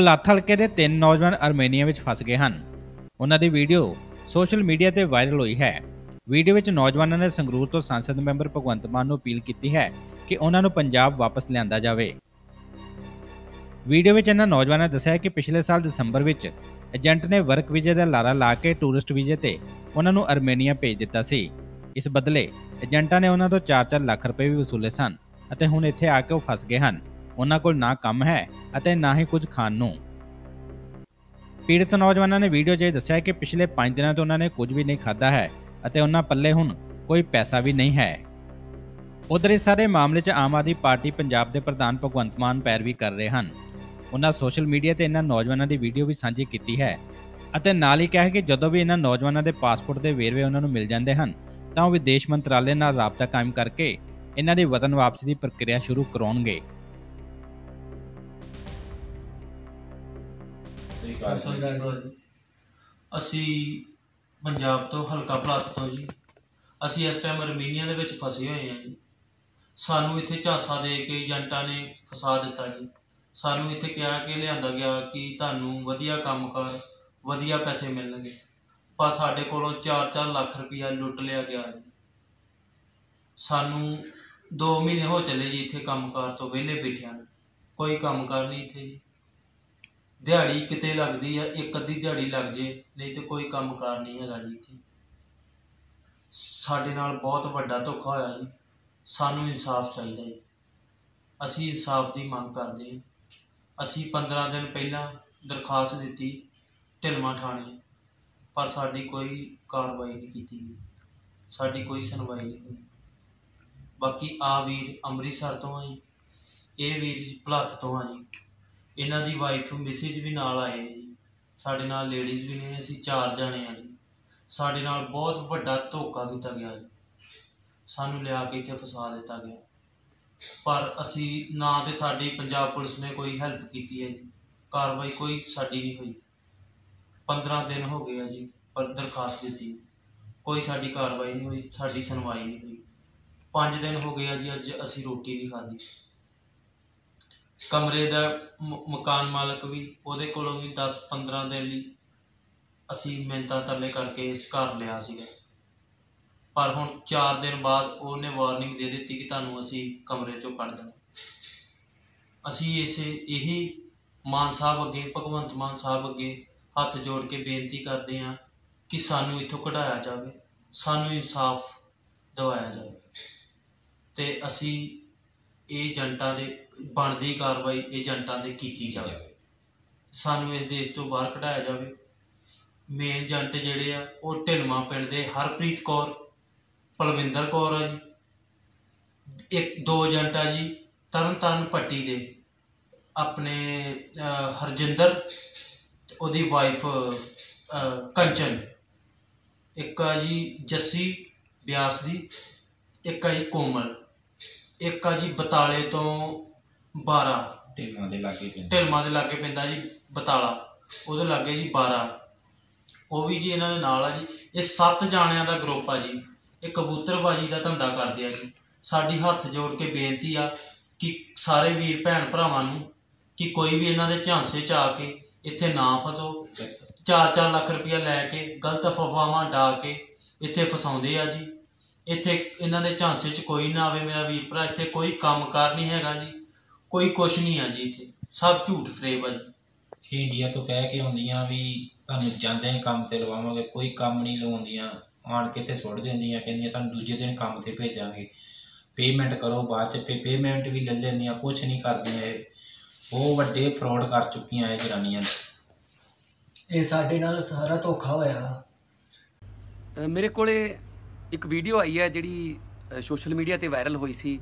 ਪਲਾਥ ਹਲਕੇ ਦੇ ਤਿੰਨ ਨੌਜਵਾਨ ਅਰਮੇਨੀਆ ਵਿੱਚ ਫਸ ਗਏ ਹਨ। ਉਹਨਾਂ ਦੀ ਵੀਡੀਓ ਸੋਸ਼ਲ ਮੀਡੀਆ ਤੇ ਵਾਇਰਲ ਹੋਈ ਹੈ। ਵੀਡੀਓ ਵਿੱਚ ਨੌਜਵਾਨਾਂ ਨੇ ਸੰਗਰੂਰ ਤੋਂ ਸੰਸਦ ਮੈਂਬਰ ਭਗਵੰਤ ਮਾਨ ਨੂੰ ਅਪੀਲ ਕੀਤੀ ਹੈ ਕਿ ਉਹਨਾਂ ਨੂੰ ਪੰਜਾਬ ਵਾਪਸ ਲਿਆਂਦਾ ਜਾਵੇ। ਵੀਡੀਓ ਵਿੱਚ ਇਹਨਾਂ ਨੌਜਵਾਨਾਂ ਨੇ ਦੱਸਿਆ ਕਿ ਪਿਛਲੇ ਸਾਲ ਦਸੰਬਰ ਵਿੱਚ ਏਜੰਟ ਨੇ ਵਰਕ ਵੀਜ਼ੇ ਦਾ ਲਾਰਾ ਲਾ ਕੇ ਟੂਰਿਸਟ ਵੀਜ਼ੇ ਤੇ ਉਹਨਾਂ ਨੂੰ ਅਰਮੇਨੀਆ ਭੇਜ ਦਿੱਤਾ ਸੀ। ਇਸ ਬਦਲੇ ਏਜੰਟਾਂ ਨੇ ਉਹਨਾਂ ਤੋਂ 4-4 ਲੱਖ ਰੁਪਏ ਵੀ ਵਸੂਲੇ ਸਨ ਅਤੇ ਹੁਣ ਇੱਥੇ ਆ ਕੇ ਉਹ ਫਸ ਗਏ ਹਨ। ਉਹਨਾਂ ਕੋਲ ਨਾ ਕੰਮ ਹੈ ਅਤੇ ਨਾ ਹੀ ਕੁਝ ਖਾਣ ਨੂੰ। ਪੀੜਤ ਨੌਜਵਾਨਾਂ ਨੇ ਵੀਡੀਓ 'ਚ ਇਹ ਦੱਸਿਆ ਕਿ ਪਿਛਲੇ 5 ਦਿਨਾਂ ਤੋਂ ਉਹਨਾਂ ਨੇ ਕੁਝ ਵੀ ਨਹੀਂ ਖਾਧਾ ਹੈ ਅਤੇ ਉਹਨਾਂ ਪੱਲੇ ਹੁਣ ਕੋਈ ਪੈਸਾ ਵੀ ਨਹੀਂ ਹੈ। ਉਧਰ ਇਸ ਸਾਰੇ ਮਾਮਲੇ 'ਚ ਆਮ ਆਦਮੀ ਪਾਰਟੀ ਪੰਜਾਬ ਦੇ ਪ੍ਰਧਾਨ ਭਗਵੰਤ ਮਾਨ ਪੈਰਵੀ ਕਰ ਰਹੇ ਹਨ। ਉਹਨਾਂ ਸੋਸ਼ਲ ਮੀਡੀਆ ਤੇ ਇਹਨਾਂ ਨੌਜਵਾਨਾਂ ਦੀ ਵੀਡੀਓ ਵੀ ਸਾਂਝੀ ਕੀਤੀ ਹੈ ਅਤੇ ਨਾਲ ਹੀ ਕਿਹਾ ਕਿ ਜਦੋਂ ਵੀ ਇਹਨਾਂ ਨੌਜਵਾਨਾਂ ਦੇ ਪਾਸਪੋਰਟ ਦੇ ਵੇਰਵੇ ਉਹਨਾਂ ਨੂੰ ਮਿਲ ਜਾਂਦੇ ਹਨ, ਤਾਂ ਉਹ ਵਿਦੇਸ਼ ਮੰਤਰਾਲੇ ਨਾਲ ਰਾਬਤਾ ਕਾਇਮ ਕਰਕੇ ਇਹਨਾਂ ਦੀ ਵਤਨ ਵਾਪਸੀ ਦੀ ਪ੍ਰਕਿਰਿਆ ਸ਼ੁਰੂ ਕਰਾਉਣਗੇ। ਸਤਿ ਸ਼੍ਰੀ ਅਕਾਲ ਜੀ। ਅਸੀਂ ਪੰਜਾਬ ਤੋਂ ਹਲਕਾ ਭਲਾਤ ਤੋਂ ਜੀ। ਅਸੀਂ ਇਸ ਟਾਈਮ ਅਰਮੀਨੀਆ ਦੇ ਵਿੱਚ ਫਸੇ ਹੋਏ ਹਾਂ ਜੀ। ਸਾਨੂੰ ਇੱਥੇ ਝਾਂਸਾ ਦੇ ਕੇ ਏਜੰਟਾਂ ਨੇ ਫਸਾ ਦਿੱਤਾ ਜੀ। ਸਾਨੂੰ ਇੱਥੇ ਕਿਹਾ ਕਿ ਲਿਆਂਦਾ ਗਿਆ ਕਿ ਤੁਹਾਨੂੰ ਵਧੀਆ ਕੰਮ ਕਰ ਵਧੀਆ ਪੈਸੇ ਮਿਲਣਗੇ। ਪਰ ਸਾਡੇ ਕੋਲੋਂ 4-4 ਲੱਖ ਰੁਪਇਆ ਲੁੱਟ ਲਿਆ ਗਿਆ ਜੀ। ਸਾਨੂੰ 2 ਮਹੀਨੇ ਹੋ ਚੱਲੇ ਜੀ ਇੱਥੇ ਕੰਮਕਾਰ ਤੋਂ ਵਿਹਲੇ ਬੈਠਿਆਂ ਨੂੰ। ਕੋਈ ਕੰਮਕਾਰ ਨਹੀਂ ਇੱਥੇ ਜੀ। ਦਿਹਾੜੀ ਕਿਤੇ ਲੱਗਦੀ ਆ, ਇੱਕ ਅੱਧੀ ਦਿਹਾੜੀ ਲੱਗ ਜੇ, ਨਹੀਂ ਤੇ ਕੋਈ ਕੰਮਕਾਰ ਨਹੀਂ ਹੈਗਾ ਜੀ ਇੱਥੇ। ਸਾਡੇ ਨਾਲ ਬਹੁਤ ਵੱਡਾ ਧੋਖਾ ਹੋਇਆ ਜੀ। ਸਾਨੂੰ ਇਨਸਾਫ ਚਾਹੀਦਾ ਜੀ। ਅਸੀਂ ਇਨਸਾਫ ਦੀ ਮੰਗ ਕਰਦੇ ਹਾਂ। ਅਸੀਂ 15 ਦਿਨ ਪਹਿਲਾਂ ਦਰਖਾਸਤ ਦਿੱਤੀ ਢਿਲਮਾ ਥਾਣੇ ਪਰ ਸਾਡੀ ਕੋਈ ਕਾਰਵਾਈ ਨਹੀਂ ਕੀਤੀ ਗਈ ਸਾਡੀ ਕੋਈ ਸੁਣਵਾਈ ਨਹੀਂ ਹੋਈ। ਬਾਕੀ ਆ ਵੀਰ ਅੰਮ੍ਰਿਤਸਰ ਤੋਂ ਆ ਜੀ। ਇਹ ਵੀਰ ਭਲੱਥ ਤੋਂ ਆ ਜੀ। ਇਹਨਾਂ ਦੀ ਵਾਈਫ ਮਿਸਿਜ ਵੀ ਨਾਲ ਆਏ ਨੇ ਜੀ। ਸਾਡੇ ਨਾਲ ਲੇਡੀਜ਼ ਵੀ ਨੇ, ਅਸੀਂ ਚਾਰ ਜਾਣੇ ਆ ਜੀ। ਸਾਡੇ ਨਾਲ ਬਹੁਤ ਵੱਡਾ ਧੋਖਾ ਕੀਤਾ ਗਿਆ ਜੀ। ਸਾਨੂੰ ਲਿਆ ਕੇ ਇੱਥੇ ਫਸਾ ਦਿੱਤਾ ਗਿਆ। ਪਰ ਅਸੀਂ ਨਾ ਤੇ ਸਾਡੀ ਪੰਜਾਬ ਪੁਲਿਸ ਨੇ ਕੋਈ ਹੈਲਪ ਕੀਤੀ ਹੈ ਜੀ। ਕਾਰਵਾਈ ਕੋਈ ਸਾਡੀ ਨਹੀਂ ਹੋਈ। 15 ਦਿਨ ਹੋ ਗਏ ਆ ਜੀ, ਪਰ ਦਰਖਾਸਤ ਦਿੱਤੀ। ਕੋਈ ਸਾਡੀ ਕਾਰਵਾਈ ਨਹੀਂ ਹੋਈ, ਸਾਡੀ ਸੁਣਵਾਈ ਨਹੀਂ ਹੋਈ। 5 ਦਿਨ ਹੋ ਗਏ ਆ ਜੀ, ਅੱਜ ਅਸੀਂ ਰੋਟੀ ਨਹੀਂ ਖਾਧੀ। ਕਮਰੇ ਦਾ ਮਕਾਨ ਮਾਲਕ ਵੀ ਉਹਦੇ ਕੋਲੋਂ ਵੀ 10 15 ਦਿਨ ਲਈ ਅਸੀਂ ਮਿੰਤਾ ਤਰਲੇ ਕਰਕੇ ਇਸ ਘਰ ਲਿਆ ਸੀਗਾ। ਪਰ ਹੁਣ 4 ਦਿਨ ਬਾਅਦ ਉਹਨੇ ਵਾਰਨਿੰਗ ਦੇ ਦਿੱਤੀ ਕਿ ਤੁਹਾਨੂੰ ਅਸੀਂ ਕਮਰੇ ਚੋਂ ਕੱਢ ਦੇਣਾ ਅਸੀਂ ਇਸੇ, ਇਹੀ ਮਾਨ ਸਾਹਿਬ ਅੱਗੇ, ਭਗਵੰਤ ਮਾਨ ਸਾਹਿਬ ਅੱਗੇ ਹੱਥ ਜੋੜ ਕੇ ਬੇਨਤੀ ਕਰਦੇ ਹਾਂ ਕਿ ਸਾਨੂੰ ਇੱਥੋਂ ਕਢਾਇਆ ਜਾਵੇ, ਸਾਨੂੰ ਇਨਸਾਫ ਦਿਵਾਇਆ ਜਾਵੇ। ਤੇ ਅਸੀਂ ਇਹ ਏਜੰਟਾਂ ਦੇ ਬਣਦੀ ਕਾਰਵਾਈ ਏਜੰਟਾਂ 'ਤੇ ਕੀਤੀ ਜਾਵੇ। ਸਾਨੂੰ ਇਸ ਦੇਸ਼ ਤੋਂ ਬਾਹਰ ਕਢਾਇਆ ਜਾਵੇ। ਮੇਨ ਏਜੰਟ ਜਿਹੜੇ ਆ, ਉਹ ਢਿਲਮਾ ਪਿੰਡ ਦੇ ਹਰਪ੍ਰੀਤ ਕੌਰ, ਪਲਵਿੰਦਰ ਕੌਰ ਆ ਜੀ। ਇੱਕ, ਦੋ ਏਜੰਟ ਆ ਜੀ, ਤਰਨਤਾਰਨ ਪੱਟੀ ਦੇ। ਆਪਣੇ ਹਰਜਿੰਦਰ ਤੇ ਉਹਦੀ ਵਾਈਫ ਕੰਚਨ। ਇੱਕ ਆ ਜੀ ਜੱਸੀ ਬਿਆਸ ਦੀ, ਇੱਕ ਆ ਜੀ ਕੋਮਲ। ਇੱਕ ਆ ਜੀ ਬਤਾਲੇ ਤੋਂ 12 ਢਿਲਮਾਂ ਦੇ ਲਾਗੇ ਪੈਂਦਾ। ਢਿਲਮਾ ਦੇ ਲਾਗੇ ਪੈਂਦਾ ਜੀ ਬਤਾਲਾ। ਉਹਦੇ ਲਾਗੇ ਜੀ 12 ਉਹ ਵੀ ਜੀ ਇਹਨਾਂ ਦੇ ਨਾਲ ਆ ਜੀ। ਇਹ ਸੱਤ ਜਾਣਿਆਂ ਦਾ ਗਰੁੱਪ ਆ ਜੀ। ਇਹ ਕਬੂਤਰਬਾਜੀ ਦਾ ਧੰਦਾ ਕਰਦੇ ਆ ਜੀ। ਸਾਡੀ ਹੱਥ ਜੋੜ ਕੇ ਬੇਨਤੀ ਆ ਕਿ ਸਾਰੇ ਵੀਰ ਭੈਣ ਭਰਾਵਾਂ ਨੂੰ ਕਿ ਕੋਈ ਵੀ ਇਹਨਾਂ ਦੇ ਝਾਂਸੇ 'ਚ ਆ ਕੇ ਇੱਥੇ ਨਾ ਫਸੋ। 4-4 ਲੱਖ ਰੁਪਇਆ ਲੈ ਕੇ ਗਲਤ ਅਫਵਾਹਾਂ ਡਾ ਕੇ ਇੱਥੇ ਫਸਾਉਂਦੇ ਆ ਜੀ। ਇੱਥੇ ਇਹਨਾਂ ਦੇ ਝਾਂਸੇ 'ਚ ਕੋਈ ਨਾ ਆਵੇ। ਮੇਰਾ ਵੀਰ ਭਰਾ ਇੱਥੇ ਕੋਈ ਕੰਮਕਾਰ ਨਹੀਂ ਹੈਗਾ ਜੀ। ਕੋਈ ਕੁਛ ਨਹੀਂ ਆ ਜੀ ਇੱਥੇ। ਸਭ ਝੂਠ ਫਰੇਬ ਆ ਜੀ ਇਹ ਇੰਡੀਆ ਤੋਂ ਕਹਿ ਕੇ ਆਉਂਦੀਆਂ ਵੀ ਤੁਹਾਨੂੰ ਜਾਂਦੇ ਹੀ ਕੰਮ ਤੇ ਲਵਾਵਾਂਗੇ ਕੋਈ ਕੰਮ ਨਹੀਂ ਲਵਾਉਂਦੀਆਂ ਆਣ ਕੇ ਤੇ ਸੁੱਟ ਦਿੰਦੀਆਂ ਕਹਿੰਦੀਆਂ ਤੁਹਾਨੂੰ ਦੂਜੇ ਦਿਨ ਕੰਮ ਤੇ ਭੇਜਾਂਗੇ। ਪੇਮੈਂਟ ਕਰੋ ਬਾਅਦ ਚ ਪੇਮੈਂਟ ਵੀ ਲੈ ਲੈਂਦੀਆਂ ਕੁਝ ਨਹੀਂ ਕਰਦੀਆਂ ਇਹ। ਬਹੁਤ ਵੱਡੇ ਫਰਾਡ ਕਰ ਚੁੱਕੀਆਂ ਇਹ ਜਨਾਨੀਆਂ ਇਹ ਸਾਡੇ ਨਾਲ ਸਾਰਾ ਧੋਖਾ ਹੋਇਆ। ਮੇਰੇ ਕੋਲੇ ਇੱਕ ਵੀਡੀਓ ਆਈ ਹੈ ਜਿਹੜੀ ਸੋਸ਼ਲ ਮੀਡੀਆ ਤੇ ਵਾਇਰਲ ਹੋਈ ਸੀ।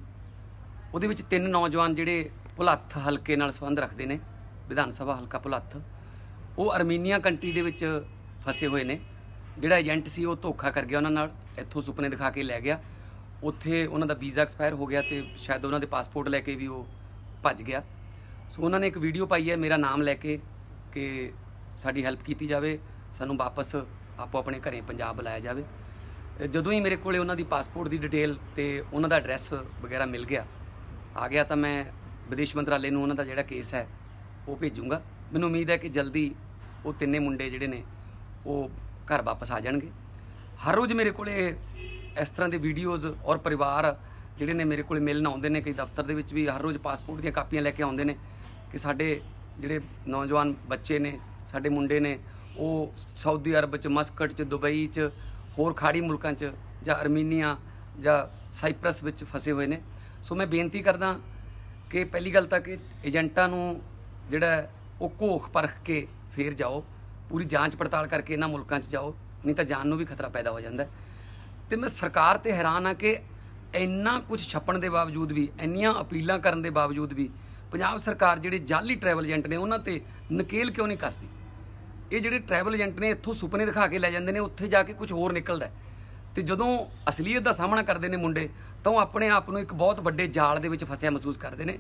ਉਹਦੇ ਵਿੱਚ ਤਿੰਨ ਨੌਜਵਾਨ ਜਿਹੜੇ ਭੁਲੱਥ ਹਲਕੇ ਨਾਲ ਸੰਬੰਧ ਰੱਖਦੇ ਨੇ, ਵਿਧਾਨ ਸਭਾ ਹਲਕਾ ਭੁਲੱਥ ਉਹ ਅਰਮੀਨੀਆ ਕੰਟਰੀ ਦੇ ਵਿੱਚ ਫਸੇ ਹੋਏ ਨੇ। ਜਿਹੜਾ ਏਜੰਟ ਸੀ, ਉਹ ਧੋਖਾ ਕਰ ਗਿਆ ਉਹਨਾਂ ਨਾਲ, ਇੱਥੋਂ ਸੁਪਨੇ ਦਿਖਾ ਕੇ ਲੈ ਗਿਆ। ਉੱਥੇ ਉਹਨਾਂ ਦਾ ਵੀਜ਼ਾ ਐਕਸਪਾਇਰ ਹੋ ਗਿਆ ਤੇ ਸ਼ਾਇਦ ਉਹਨਾਂ ਦੇ ਪਾਸਪੋਰਟ ਲੈ ਕੇ ਵੀ ਉਹ ਭੱਜ ਗਿਆ। ਸੋ ਉਹਨਾਂ ਨੇ ਇੱਕ ਵੀਡੀਓ ਪਾਈ ਹੈ, ਮੇਰਾ ਨਾਮ ਲੈ ਕੇ, ਕਿ ਸਾਡੀ ਹੈਲਪ ਕੀਤੀ ਜਾਵੇ, ਸਾਨੂੰ ਵਾਪਸ ਆਪੋ ਆਪਣੇ ਘਰੇ ਪੰਜਾਬ ਬੁਲਾਇਆ ਜਾਵੇ। ਜਦੋਂ ਹੀ ਮੇਰੇ ਕੋਲੇ ਉਹਨਾਂ ਦੀ ਪਾਸਪੋਰਟ ਦੀ ਡਿਟੇਲ ਤੇ ਉਹਨਾਂ ਦਾ ਐਡਰੈਸ ਵਗੈਰਾ ਮਿਲ ਗਿਆ ਆ ਗਿਆ ਤਾਂ ਮੈਂ ਵਿਦੇਸ਼ ਮੰਤਰਾਲੇ ਨੂੰ ਉਹਨਾਂ ਦਾ ਜਿਹੜਾ ਕੇਸ ਹੈ, ਉਹ ਭੇਜੂੰਗਾ। ਮੈਨੂੰ ਉਮੀਦ ਹੈ ਕਿ ਜਲਦੀ ਉਹ ਤਿੰਨੇ ਮੁੰਡੇ ਜਿਹੜੇ ਨੇ, ਉਹ ਘਰ ਵਾਪਸ ਆ ਜਾਣਗੇ। ਹਰ ਰੋਜ਼ ਮੇਰੇ ਕੋਲੇ ਇਸ ਤਰ੍ਹਾਂ ਦੇ ਵੀਡੀਓਜ਼ ਔਰ ਪਰਿਵਾਰ ਜਿਹੜੇ ਨੇ ਮੇਰੇ ਕੋਲੇ ਮਿਲਣ ਆਉਂਦੇ ਨੇ, ਕਈ ਦਫ਼ਤਰ ਦੇ ਵਿੱਚ ਵੀ ਹਰ ਰੋਜ਼ ਪਾਸਪੋਰਟ ਦੀਆਂ ਕਾਪੀਆਂ ਲੈ ਕੇ ਆਉਂਦੇ ਨੇ ਕਿ ਸਾਡੇ ਜਿਹੜੇ ਨੌਜਵਾਨ ਬੱਚੇ ਨੇ, ਸਾਡੇ ਮੁੰਡੇ ਨੇ, ਉਹ ਸਾਊਦੀ ਅਰਬ ਚ, ਮਸਕਟ ਚ, ਦੁਬਈ ਚ, ਹੋਰ ਖਾੜੀ ਮੁਲਕਾਂ ਚ ਜਾਂ ਅਰਮੀਨੀਆ ਜਾਂ ਸਾਈਪ੍ਰਸ ਵਿੱਚ ਫਸੇ ਹੋਏ ਨੇ। ਸੋ ਮੈਂ ਬੇਨਤੀ ਕਰਦਾ ਕਿ ਪਹਿਲੀ ਗੱਲ ਤਾਂ ਕਿ ਏਜੰਟਾਂ ਨੂੰ ਜਿਹੜਾ ਉਹ ਘੋਖ ਪਰਖ ਕੇ ਫੇਰ ਜਾਓ, ਪੂਰੀ ਜਾਂਚ ਪੜਤਾਲ ਕਰਕੇ ਇਹਨਾਂ ਮੁਲਕਾਂ 'ਚ ਜਾਓ, ਨਹੀਂ ਤਾਂ ਜਾਨ ਨੂੰ ਵੀ ਖਤਰਾ ਪੈਦਾ ਹੋ ਜਾਂਦਾ ਹੈ। ਤੇ ਮੈਂ ਸਰਕਾਰ ਤੇ ਹੈਰਾਨ ਆ ਕਿ ਇੰਨਾ ਕੁਝ ਛੱਪਣ ਦੇ ਬਾਵਜੂਦ ਵੀ, ਇੰਨੀਆਂ ਅਪੀਲਾਂ ਕਰਨ ਦੇ ਬਾਵਜੂਦ ਵੀ ਪੰਜਾਬ ਸਰਕਾਰ ਜਿਹੜੇ ਜਾਲੀ ਟਰੈਵਲ ਏਜੰਟ ਨੇ, ਉਹਨਾਂ ਤੇ ਨਕੇਲ ਕਿਉਂ ਨਹੀਂ ਕੱਸਦੀ ਇਹ ਜਿਹੜੇ ਟਰੈਵਲ ਏਜੰਟ ਨੇ, ਇੱਥੋਂ ਸੁਪਨੇ ਦਿਖਾ ਕੇ ਲੈ ਜਾਂਦੇ ਨੇ, ਉੱਥੇ ਜਾ ਕੇ ਕੁਝ ਹੋਰ ਨਿਕਲਦਾ ਤੇ ਜਦੋਂ ਅਸਲੀਅਤ ਦਾ ਸਾਹਮਣਾ ਕਰਦੇ ਨੇ ਮੁੰਡੇ, ਤਾਂ ਉਹ ਆਪਣੇ ਆਪ ਨੂੰ ਇੱਕ ਬਹੁਤ ਵੱਡੇ ਜਾਲ ਦੇ ਵਿੱਚ ਫਸਿਆ ਮਹਿਸੂਸ ਕਰਦੇ ਨੇ।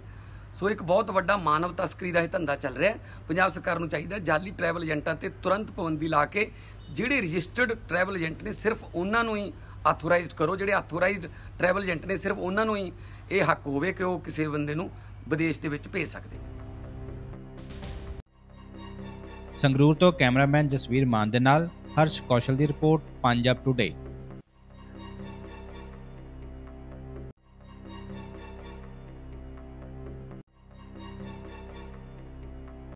ਸੋ ਇੱਕ ਬਹੁਤ ਵੱਡਾ ਮਾਨਵ ਤਸਕਰੀ ਦਾ ਇਹ ਧੰਦਾ ਚੱਲ ਰਿਹਾ ਹੈ। ਪੰਜਾਬ ਸਰਕਾਰ ਨੂੰ ਚਾਹੀਦਾ ਹੈ ਜਾਲੀ ਟਰੈਵਲ ਏਜੰਟਾਂ ਤੇ ਤੁਰੰਤ ਪਾਬੰਦੀ ਲਾ ਕੇ ਜਿਹੜੇ ਰਜਿਸਟਰਡ ਟਰੈਵਲ ਏਜੰਟ ਨੇ ਸਿਰਫ ਉਹਨਾਂ ਨੂੰ ਹੀ ਆਥੋਰਾਈਜ਼ਡ ਕਰੋ, ਜਿਹੜੇ ਆਥੋਰਾਈਜ਼ਡ ਟਰੈਵਲ ਏਜੰਟ ਨੇ ਸਿਰਫ ਉਹਨਾਂ ਨੂੰ ਹੀ ਇਹ ਹੱਕ ਹੋਵੇ ਕਿ ਉਹ ਕਿਸੇ ਬੰਦੇ ਨੂੰ ਵਿਦੇਸ਼ ਦੇ ਵਿੱਚ ਭੇਜ ਸਕਦੇ ਸੰਗਰੂਰ ਤੋਂ ਕੈਮਰਾਮੈਨ ਜਸਵੀਰ ਮਾਨ ਦੇ ਨਾਲ ਹਰਸ਼ ਕੌਸ਼ਲ ਦੀ ਰਿਪੋਰਟ, ਪੰਜਾਬ ਟੁਡੇ